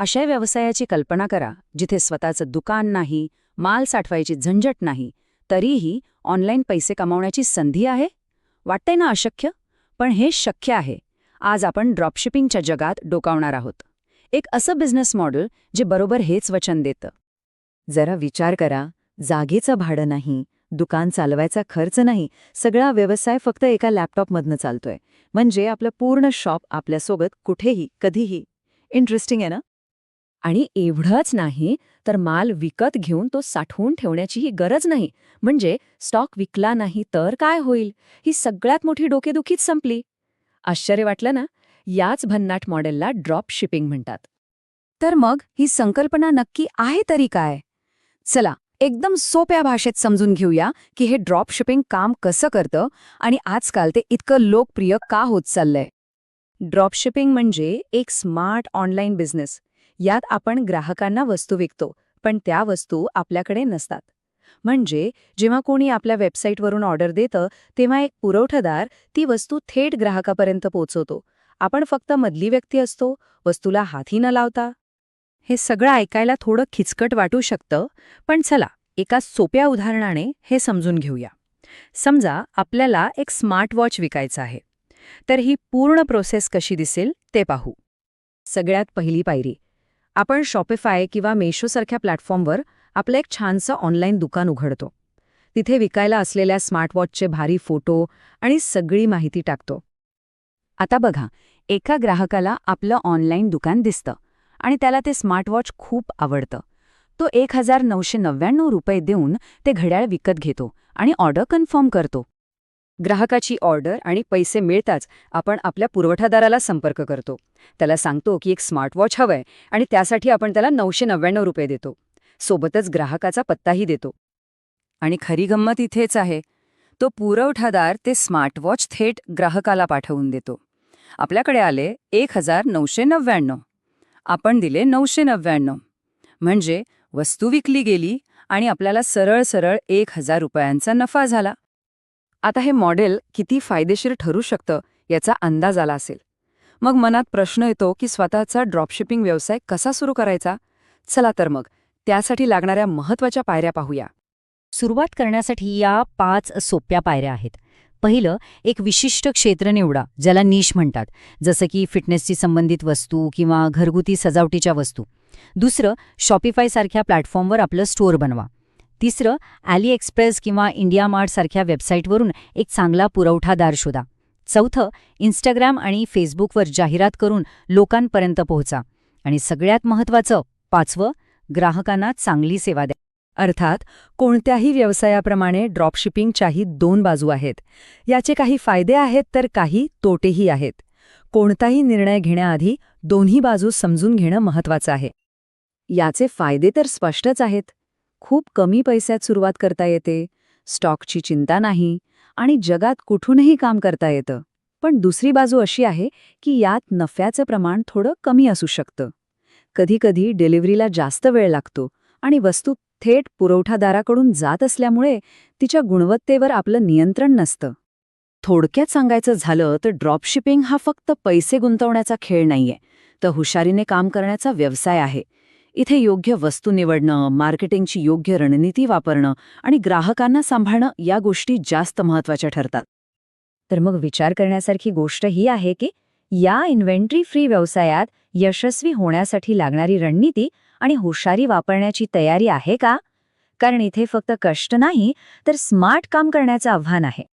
अशा व्यवसायाची कल्पना करा जिथे स्वतःचं दुकान नाही माल साठवायची झंझट नाही तरीही ऑनलाईन पैसे कमावण्याची संधी आहे? वाटतंय ना अशक्य? पण हे शक्य आहे. आज आपण ड्रॉपशिपिंगच्या जगात डोकावणार आहोत. एक असं बिझनेस मॉडेल जे बरोबर हेच वचन देतं. जरा विचार करा जागेचं भाडं नाही दुकान चालवायचा खर्च नाही सगळा व्यवसाय फक्त एका लॅपटॉपमधनं चालतोय. म्हणजे आपलं पूर्ण शॉप आपल्यासोबत कुठेही कधीही. इंटरेस्टिंग आहे ना? आणि एवढंच नाही तर माल विकत घेऊन तो साठवून ठेवण्याचीही गरज नाही. म्हणजे स्टॉक विकला नाही तर काय होईल? ही सगळ्यात मोठी डोकेदुखीच संपली. आश्चर्य वाटलं ना? याच भन्नाट मॉडेलला ड्रॉप शिपिंग म्हणतात. तर मग ही संकल्पना नक्की आहे तरी काय? चला एकदम सोप्या भाषेत समजून घेऊया की हे ड्रॉप शिपिंग काम कसं करतं आणि आजकाल ते इतकं लोकप्रिय का होत चाललंय? ड्रॉप शिपिंग म्हणजे एक स्मार्ट ऑनलाईन बिझनेस यात आपण ग्राहकांना वस्तू विकतो पण त्या वस्तू आपल्याकडे नसतात. म्हणजे जेव्हा कोणी आपल्या वेबसाईटवरून ऑर्डर देतं तेव्हा एक पुरवठादार ती वस्तू थेट ग्राहकापर्यंत पोहोचवतो. आपण फक्त मधली व्यक्ती असतो वस्तूला हातही न लावता. हे सगळं ऐकायला थोडं खिचकट वाटू शकतं पण चला एका सोप्या उदाहरणाने हे समजून घेऊया. समजा आपल्याला एक स्मार्ट वॉच विकायचं आहे. तर ही पूर्ण प्रोसेस कशी दिसेल ते पाहू. सगळ्यात पहिली पायरी आपण शॉपिफाय किंवा मेशोसारख्या प्लॅटफॉर्मवर आपलं एक छानसं ऑनलाईन दुकान उघडतो. तिथे विकायला असलेल्या स्मार्टवॉचचे भारी फोटो आणि सगळी माहिती टाकतो. आता बघा एका ग्राहकाला आपलं ऑनलाईन दुकान दिसतं आणि त्याला ते स्मार्टवॉच खूप आवडतं. तो एक हजार नऊशे नव्याण्णव रुपये देऊन ते घड्याळ विकत घेतो आणि ऑर्डर कन्फर्म करतो. ग्राहकाची ऑर्डर आणि पैसे मिळताच आपण आपल्या पुरवठादाराला संपर्क करतो. त्याला सांगतो की एक स्मार्टवॉच हवंय आणि त्यासाठी आपण त्याला नऊशे नव्याण्णव रुपये देतो. सोबतच ग्राहकाचा पत्ताही देतो. आणि खरी गंमत इथेच आहे. तो पुरवठादार ते स्मार्टवॉच थेट ग्राहकाला पाठवून देतो. आपल्याकडे आले एक हजार नऊशे नव्याण्णव. आपण दिले नऊशे नव्याण्णव. म्हणजे वस्तू विकली गेली आणि आपल्याला सरळ सरळ एक हजार रुपयांचा नफा झाला. आता हे मॉडेल किती फायदेशीर ठरू शकतं याचा अंदाज आला असेल. मग मनात प्रश्न येतो की स्वतःचा ड्रॉपशिपिंग व्यवसाय कसा सुरू करायचा? चला तर मग त्यासाठी लागणाऱ्या महत्त्वाच्या पायऱ्या पाहूया. सुरुवात करण्यासाठी या पाच सोप्या पायऱ्या आहेत. पहिलं एक विशिष्ट क्षेत्र निवडा ज्याला निश म्हणतात जसं की फिटनेसशी संबंधित वस्तू किंवा घरगुती सजावटीच्या वस्तू. दुसरं शॉपिफायसारख्या प्लॅटफॉर्मवर आपलं स्टोअर बनवा. तिसरं ॲली एक्सप्रेस किंवा इंडिया मार्टसारख्या वेबसाईटवरून एक चांगला पुरवठादार शोधा. चौथं इंस्टाग्राम आणि फेसबुकवर जाहिरात करून लोकांपर्यंत पोहोचा. आणि सगळ्यात महत्त्वाचं पाचवं ग्राहकांना चांगली सेवा द्या. अर्थात कोणत्याही व्यवसायाप्रमाणे ड्रॉपशिपिंगच्याही दोन बाजू आहेत. याचे काही फायदे आहेत तर काही तोटेही आहेत. कोणताही निर्णय घेण्याआधी दोन्ही बाजू समजून घेणं महत्वाचं आहे. याचे फायदे तर स्पष्टच आहेत. खूप कमी पैशात सुरुवात करता येते स्टॉकची चिंता नाही आणि जगात कुठूनही काम करता येतं. पण दुसरी बाजू अशी आहे की यात नफ्याचं प्रमाण थोडं कमी असू शकतं. कधीकधी डिलिव्हरीला जास्त वेळ लागतो आणि वस्तू थेट पुरवठादाराकडून जात असल्यामुळे तिच्या गुणवत्तेवर आपलं नियंत्रण नसतं. थोडक्यात सांगायचं झालं तर ड्रॉपशिपिंग हा फक्त पैसे गुंतवण्याचा खेळ नाहीये तर हुशारीने काम करण्याचा व्यवसाय आहे. इथे योग्य वस्तू निवडणं मार्केटिंगची योग्य रणनीती वापरणं आणि ग्राहकांना सांभाळणं या गोष्टी जास्त महत्त्वाच्या ठरतात. तर मग विचार करण्यासारखी गोष्ट ही आहे की या इन्व्हेंटरी फ्री व्यवसायात यशस्वी होण्यासाठी लागणारी रणनीती आणि हुशारी वापरण्याची तयारी आहे का? कारण इथे फक्त कष्ट नाही तर स्मार्ट काम करण्याचं आव्हान आहे.